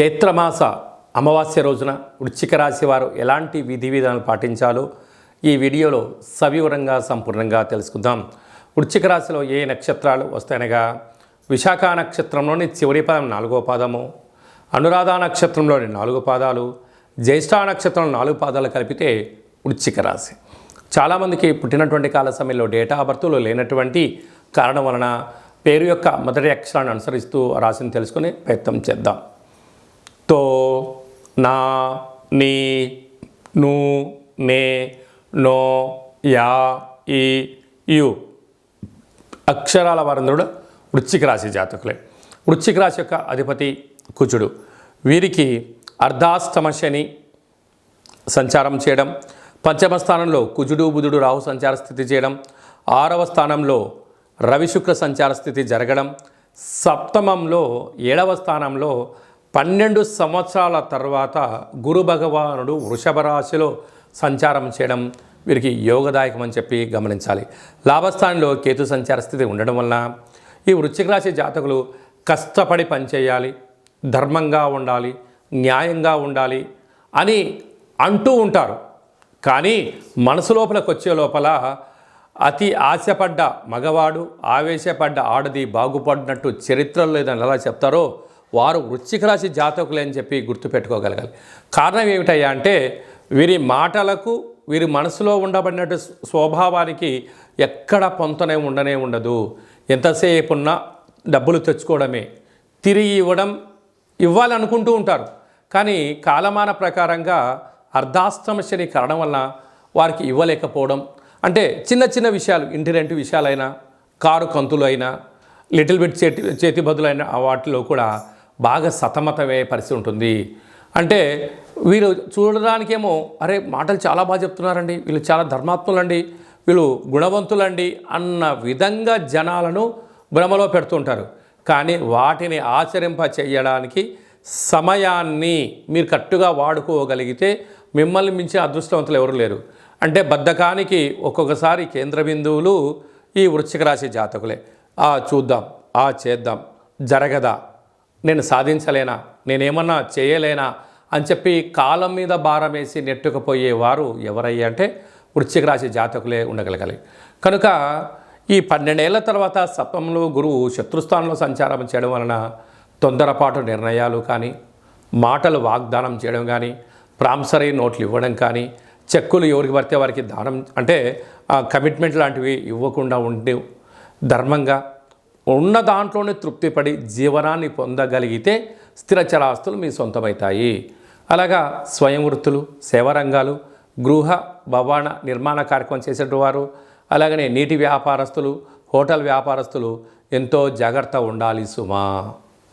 చైత్రమాస అమావాస్య రోజున వృశ్చిక రాశి వారు ఎలాంటి విధి విధానాలు పాటించాలో ఈ వీడియోలో సవివరంగా సంపూర్ణంగా తెలుసుకుందాం. వృశ్చిక రాశిలో ఏ నక్షత్రాలు వస్తాయనగా విశాఖ నక్షత్రంలోని చివరి పదం నాలుగో పాదము అనురాధ నక్షత్రంలోని నాలుగు పాదాలు జ్యేష్ఠ నక్షత్రం నాలుగు పాదాలు కలిపితే వృశ్చిక రాశి. చాలామందికి పుట్టినటువంటి కాల సమయంలో డేటా ఆఫ్ లేనటువంటి కారణం వలన పేరు యొక్క మొదటి అక్షరాన్ని అనుసరిస్తూ రాశిని తెలుసుకునే ప్రయత్నం చేద్దాం. తో నా నీ ను నే నో యా ఈ యు. అక్షరాల వారందరూ వృశ్చిక రాశి జాతకులే. వృశ్చిక రాశి యొక్క అధిపతి కుజుడు. వీరికి అర్ధాష్టమ శని సంచారం చేయడం పంచమ స్థానంలో కుజుడు బుధుడు రాహు సంచార స్థితి చేయడం ఆరవ స్థానంలో రవి శుక్ర సంచార స్థితి జరగడం సప్తమంలో ఏడవ స్థానంలో పన్నెండు సంవత్సరాల తర్వాత గురు భగవానుడు వృషభ రాశిలో సంచారం చేయడం వీరికి యోగదాయకం అని చెప్పి గమనించాలి. లాభస్థానంలో కేతు సంచార స్థితి ఉండడం వలన ఈ వృశ్చిక రాశి జాతకులు కష్టపడి పనిచేయాలి ధర్మంగా ఉండాలి న్యాయంగా ఉండాలి అని అంటూ ఉంటారు. కానీ మనసు లోపలికి వచ్చే లోపల అతి ఆశపడ్డ మగవాడు ఆవేశపడ్డ ఆడది బాగుపడినట్టు చరిత్రలో లేదని ఎలా చెప్తారో వారు వృశ్చిక రాశి జాతకులే అని చెప్పి గుర్తుపెట్టుకోగలగాలి. కారణం ఏమిటయ్యా అంటే వీరి మాటలకు వీరి మనసులో ఉండబడినట్టు స్వభావానికి ఎక్కడ పొంతనే ఉండనే ఉండదు. ఎంతసేపు ఉన్నా డబ్బులు తెచ్చుకోవడమే. తిరిగి ఇవ్వడం ఇవ్వాలనుకుంటూ ఉంటారు. కానీ కాలమాన ప్రకారంగా అర్ధాష్టమ శని కారణం వలన వారికి ఇవ్వలేకపోవడం. అంటే చిన్న చిన్న విషయాలు ఇంటి రెంట్ విషయాలైనా కారు కంతులు అయినా లిటిల్ బిట్ చేతి చేతి బదులైన వాటిలో కూడా బాగా సతమతమయ్యే పరిస్థితి ఉంటుంది. అంటే వీరు చూడడానికేమో అరే మాటలు చాలా బాగా చెప్తున్నారండి. వీళ్ళు చాలా ధర్మాత్ములండి. వీళ్ళు గుణవంతులండి అన్న విధంగా జనాలను భ్రమలో పెడుతుంటారు. కానీ వాటిని ఆచరింప చేయడానికి సమయాన్ని మీరు కట్టుగా వాడుకోగలిగితే మిమ్మల్ని మించి అదృష్టవంతులు ఎవరు లేరు. అంటే బద్ధకానికి ఒక్కొక్కసారి కేంద్ర బిందువులు ఈ వృశ్చిక రాశి జాతకులే. ఆ చూద్దాం ఆ చేద్దాం జరగదా? నేను సాధించలేనా? నేనేమన్నా చేయలేనా? అని చెప్పి కాలం మీద భారం వేసి నెట్టుకుపోయేవారు ఎవరయ్యా అంటే వృశ్చిక రాశి జాతకులే ఉండగలగాలి. కనుక ఈ పన్నెండేళ్ళ తర్వాత సప్తంలో గురువు శత్రుస్థానంలో సంచారం చేయడం వలన తొందరపాటు నిర్ణయాలు కానీ మాటలు వాగ్దానం చేయడం కానీ ప్రాంసరీ నోట్లు ఇవ్వడం కానీ చెక్కులు ఎవరికి పడితే వారికి దానం అంటే కమిట్మెంట్ లాంటివి ఇవ్వకుండా ఉండి ధర్మంగా ఉన్న దాంట్లోనే తృప్తిపడి జీవనాన్ని పొందగలిగితే స్థిరచరాస్తులు మీ సొంతమవుతాయి అలాగా స్వయం వృత్తులు సేవారంగాలు గృహ భవన నిర్మాణ కార్యక్రమం చేసేటువంటి వారు అలాగనే నీటి వ్యాపారస్తులు హోటల్ వ్యాపారస్తులు ఎంతో జాగ్రత్త ఉండాలి సుమా.